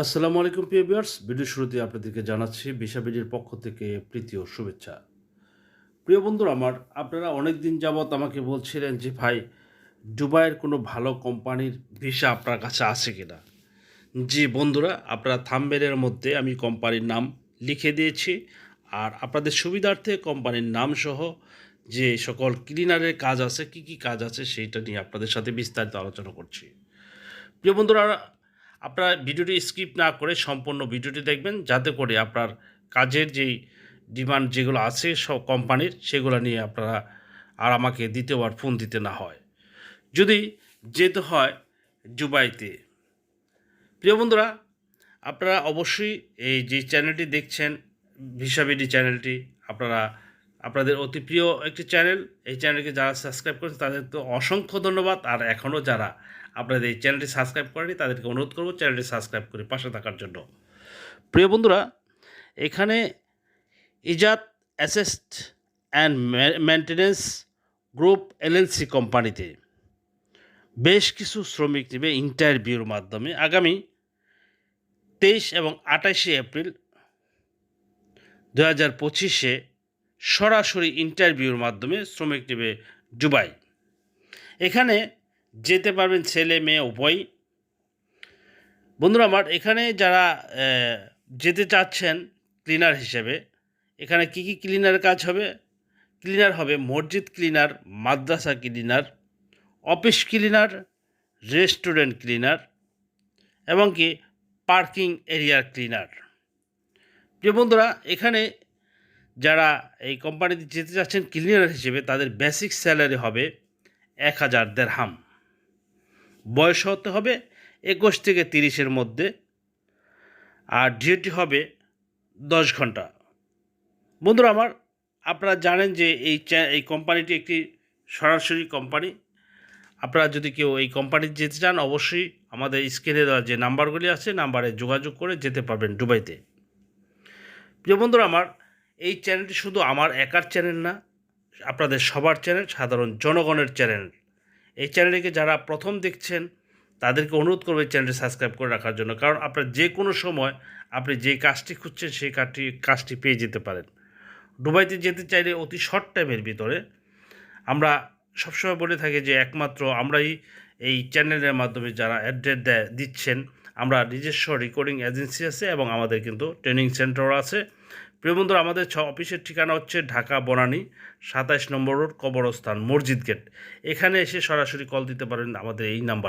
আসসালামু আলাইকুম, প্রিয় ভিউয়ার্স। ভিডিও শুরুতে আপনাদেরকে জানাচ্ছি বিশাবিডির পক্ষ থেকে প্রীতি ও শুভেচ্ছা। প্রিয় বন্ধুরা, আমার আপনারা অনেক দিন যাবৎ আমাকে বলছিলেন যে, ভাই, দুবাইয়ের কোনো ভালো কোম্পানির ভিসা আপনার কাছে আছে কিনা? জি বন্ধুরা, আপনারা থাম্বেলের মধ্যে আমি কোম্পানির নাম লিখে দিয়েছি। আর আপনাদের সুবিধার্থে কোম্পানির নাম সহ যে সকল ক্লিনারের কাজ আছে, কি কি কাজ আছে, সেইটা নিয়ে আপনাদের সাথে বিস্তারিত আলোচনা করছি। প্রিয় বন্ধুরা আপনারা ভিডিওটি স্কিপ না করে সম্পূর্ণ ভিডিওটি দেখবেন, যাতে করে আপনার কাজের যেই ডিমান্ড যেগুলো আছে সব কোম্পানির, সেগুলো নিয়ে আপনারা আর আমাকে দ্বিতীয়বার ফোন দিতে না হয়। যদি যেতে হয় জুবাইতে। প্রিয় বন্ধুরা, আপনারা অবশ্যই এই যে চ্যানেলটি দেখছেন ভিসাবিডি চ্যানেলটি, আপনারা, আপনাদের অতি প্রিয় একটি চ্যানেল, এই চ্যানেলকে যারা সাবস্ক্রাইব করেছে তাদের তো অসংখ্য ধন্যবাদ। আর এখনও যারা আপনাদের এই চ্যানেলটি সাবস্ক্রাইব করেনি, তাদেরকে অনুরোধ করব চ্যানেলটি সাবস্ক্রাইব করে পাশে থাকার জন্য। প্রিয় বন্ধুরা, এখানে Izat asset and maintenance group LLC কোম্পানিতে বেশ কিছু শ্রমিক নেবে ইন্টারভিউর মাধ্যমে। আগামী তেইশ এবং আঠাশে এপ্রিল দু হাজার পঁচিশে সরাসরি ইন্টারভিউর মাধ্যমে শ্রমিক নেবে দুবাই। এখানে যেতে পারবেন ছেলে, মেয়ে, উভয়ই। বন্ধুরা, আমার এখানে যারা যেতে চাচ্ছেন ক্লিনার হিসেবে, এখানে কি কি ক্লিনার কাজ হবে? ক্লিনার হবে মসজিদ ক্লিনার মাদ্রাসা cleaner office cleaner restaurant cleaner এবং কি পার্কিং এরিয়ার ক্লিনার প্রিয় বন্ধুরা, এখানে যারা এই কোম্পানিতে যেতে চাচ্ছেন ক্লিনার হিসেবে, তাদের বেসিক স্যালারি হবে এক হাজার দেড়হাম বয়স হতে হবে একুশ থেকে তিরিশের মধ্যে আর ডিউটি হবে দশ ঘণ্টা। বন্ধুরা আমার, আপনারা জানেন যে এই এই কোম্পানিটি একটি সরাসরি কোম্পানি। আপনারা যদি কেউ এই কোম্পানিতে যেতে চান, অবশ্যই আমাদের স্ক্রিনে দেওয়া যে নাম্বারগুলি আছে, নাম্বারে যোগাযোগ করে যেতে পারবেন দুবাইতে। প্রিয় বন্ধুরা আমার, এই চ্যানেলটি শুধু আমার একার চ্যানেল না, আপনাদের সবার চ্যানেল, সাধারণ জনগণের চ্যানেল। এই চ্যানেলটিকে যারা প্রথম দেখছেন, তাদেরকে অনুরোধ করবে চ্যানেলটি সাবস্ক্রাইব করে রাখার জন্য। কারণ আপনার যে কোনো সময় আপনি যে কাজটি খুঁজছেন, সেই কাজটি কাজটি পেয়ে যেতে পারেন। দুবাইতে যেতে চাইলে অতি শর্ট টাইমের ভিতরে আমরা সবসময় বলে থাকি যে একমাত্র আমরাই এই চ্যানেলের মাধ্যমে যারা অ্যাড্রেস দেয়, দিচ্ছেন, আমরা নিজস্ব রেকর্ডিং এজেন্সি আছে এবং আমাদের কিন্তু ট্রেনিং সেন্টারও আছে। প্রিয় বন্ধুরা, আমাদের ছ অফিসের ঠিকানা হচ্ছে ঢাকা বনানী, সাতাইশ নম্বর রোড, কবরস্থান, মসজিদ গেট। এখানে এসে সরাসরি কল দিতে পারেন আমাদের এই নাম্বার।